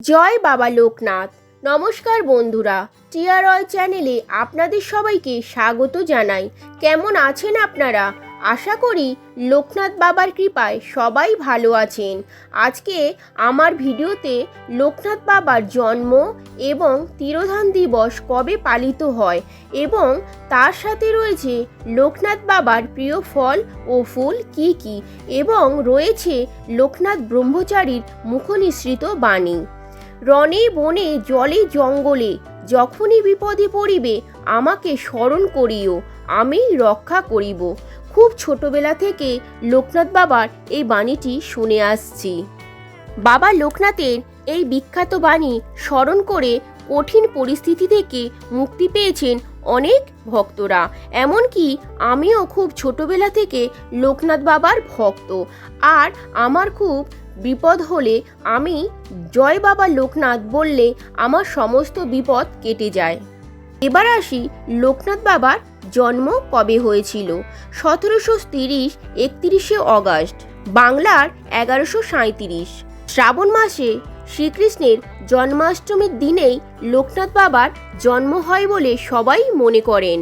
জয় বাবা লোকনাথ। নমস্কার বন্ধুরা টিআরয় চ্যানেলে আপনাদের সবাইকে স্বাগত জানাই। কেমন আছেন আপনারা? আশা করি লোকনাথ বাবার কৃপায় সবাই ভালো আছেন। আজকে আমার ভিডিওতে লোকনাথ বাবার জন্ম এবং তিরোধান দিবস কবে পালিত হয় এবং তার সাথে রয়েছে লোকনাথ বাবার প্রিয় ফল ও ফুল কি কি এবং রয়েছে লোকনাথ ব্রহ্মচারীর মুখনিসৃত বাণী। রণে বনে জলে জঙ্গলে, যখনই বিপদে পড়িবে, আমাকে স্মরণ করিও, আমি রক্ষা করিব। খুব ছোটবেলা থেকে লোকনাথ বাবার এই বাণীটি শুনে আসছি। বাবা লোকনাথের এই বিখ্যাত বাণী স্মরণ করে কঠিন পরিস্থিতি থেকে মুক্তি পেয়েছেন অনেক ভক্তরা। এমনকি আমিও খুব ছোটবেলা থেকে লোকনাথ বাবার ভক্ত। আর আমার খুব বিপদ হলে আমি জয় বাবা লোকনাথ বললে আমার সমস্ত বিপদ কেটে যায়। এবার আসি লোকনাথ বাবার জন্ম কবে হয়েছিল? সতেরোশো তিরিশ একত্রিশে অগাস্ট, বাংলার এগারোশো সাঁইত্রিশ। শ্রাবণ মাসে শ্রীকৃষ্ণের জন্মাষ্টমীর দিনেই লোকনাথ বাবার জন্ম হয় বলে সবাই মনে করেন।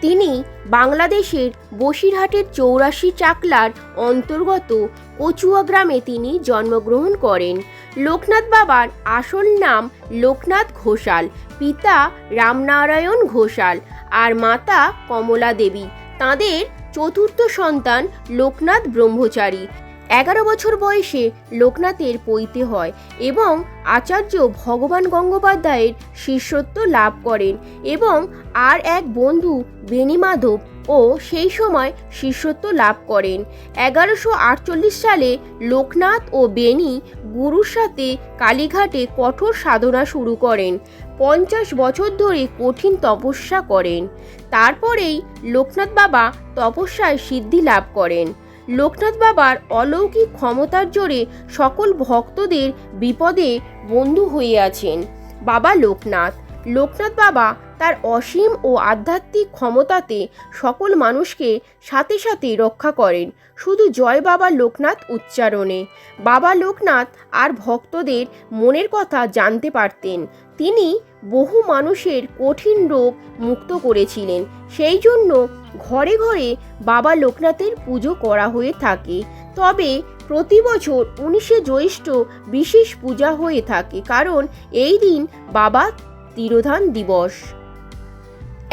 তিনি বাংলাদেশের বসিরহাটের চৌরাশি চাকলার অন্তর্গত কচুয়া গ্রামে তিনি জন্মগ্রহণ করেন। লোকনাথ বাবার আসল নাম লোকনাথ ঘোষাল, পিতা রামনারায়ণ ঘোষাল আর মাতা কমলা দেবী তাঁদের চতুর্থ সন্তান লোকনাথ ব্রহ্মচারী। এগারো বছর বয়সে লোকনাথের পৈতে হয় এবং আচার্য ভগবান গঙ্গোপাধ্যায়ের শিষ্যত্ব লাভ করেন এবং আর এক বন্ধু বেণীমাধব ও সেই সময় শিষ্যত্ব লাভ করেন। এগারোশো আটচল্লিশ সালে লোকনাথ ও বেণী গুরুর সাথে কালীঘাটে কঠোর সাধনা শুরু করেন। পঞ্চাশ বছর ধরে কঠিন তপস্যা করেন। তারপরেই লোকনাথ বাবা তপস্যায় সিদ্ধি লাভ করেন। লোকনাথ বাবার অলৌকিক ক্ষমতার জোরে সকল ভক্তদের বিপদে বন্ধু হয়ে আছেন বাবা লোকনাথ। লোকনাথ বাবা তার অসীম ও আধ্যাত্মিক ক্ষমতাতে সকল মানুষকে সাথে সাথে রক্ষা করেন। শুধু জয় বাবা লোকনাথ উচ্চারণে। বাবা লোকনাথ আর ভক্তদের মনের কথা জানতে পারতেন। তিনি বহু মানুষের কঠিন রোগ মুক্ত করেছিলেন। সেই জন্য ঘরে ঘরে বাবা লোকনাথের পুজো করা হয়ে থাকে। তবে প্রতি বছর উনিশে জ্যৈষ্ঠ বিশেষ পূজা হয়ে থাকে। কারণ এই দিন বাবা তিরোধান দিবস।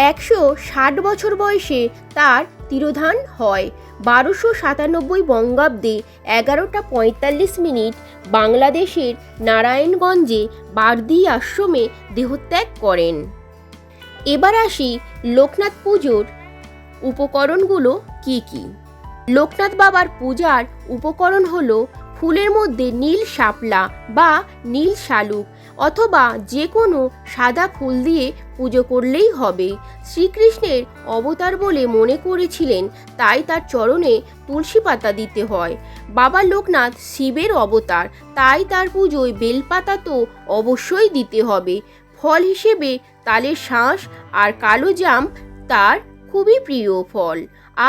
একশো ষাট বছর বয়সে তার তিরোধান হয়। বারোশো সাতানব্বই বঙ্গাব্দে এগারোটা পঁয়তাল্লিশ মিনিট বাংলাদেশের নারায়ণগঞ্জে বারদি আশ্রমে দেহত্যাগ করেন। এবার আসি লোকনাথ পুজোর উপকরণগুলো কি কি? লোকনাথ বাবার পূজার উপকরণ হলো ফুলের মধ্যে নীল শাপলা বা নীল শালুক অথবা যে কোনো সাদা ফুল দিয়ে পুজো করলেই হবে। শ্রীকৃষ্ণের অবতার বলে মনে করেছিলেন, তাই তার চরণে তুলসী পাতা দিতে হয়। বাবা লোকনাথ শিবের অবতার, তাই তার পুজোয় বেলপাতা তো অবশ্যই দিতে হবে। ফল হিসেবে তালের শাঁস আর কালো জাম তার খুবই প্রিয় ফল।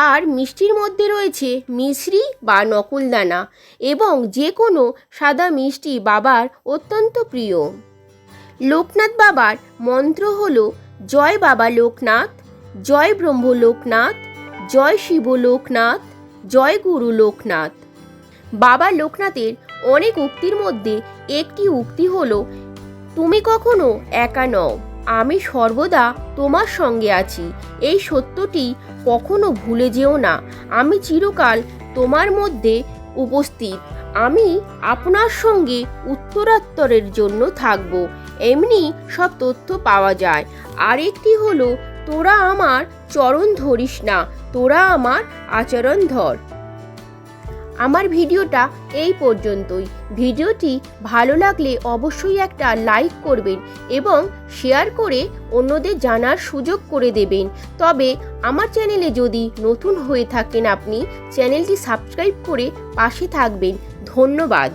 আর মিষ্টির মধ্যে রয়েছে মিশ্রি বা নকুলদানা এবং যে কোনো সাদা মিষ্টি বাবার অত্যন্ত প্রিয়। লোকনাথ বাবার মন্ত্র হল, জয় বাবা লোকনাথ, জয় ব্রহ্ম লোকনাথ, জয় শিব লোকনাথ, জয় গুরু লোকনাথ। বাবা লোকনাথের অনেক উক্তির মধ্যে একটি উক্তি হল, তুমি কখনো একা নও। আমি সর্বদা তোমার সঙ্গে আছি। এই সত্যটি কখনো ভুলে যেও না। আমি চিরকাল তোমার মধ্যে উপস্থিত। আমি আপনার সঙ্গে উত্তরাত্তরের জন্য থাকব। এমনি সব তথ্য পাওয়া যায়। আরেকটি হলো, তোরা আমার চরণ ধরিস না। তোরা আমার আচরণ ধর। আমার ভিডিওটা এই পর্যন্তই। ভিডিওটি ভালো লাগলে অবশ্যই একটা লাইক করবেন এবং শেয়ার করে অন্যদের জানার সুযোগ করে দেবেন। তবে আমার চ্যানেলে যদি নতুন হয়ে থাকেন আপনি, চ্যানেলটি সাবস্ক্রাইব করে পাশে থাকবেন। ধন্যবাদ।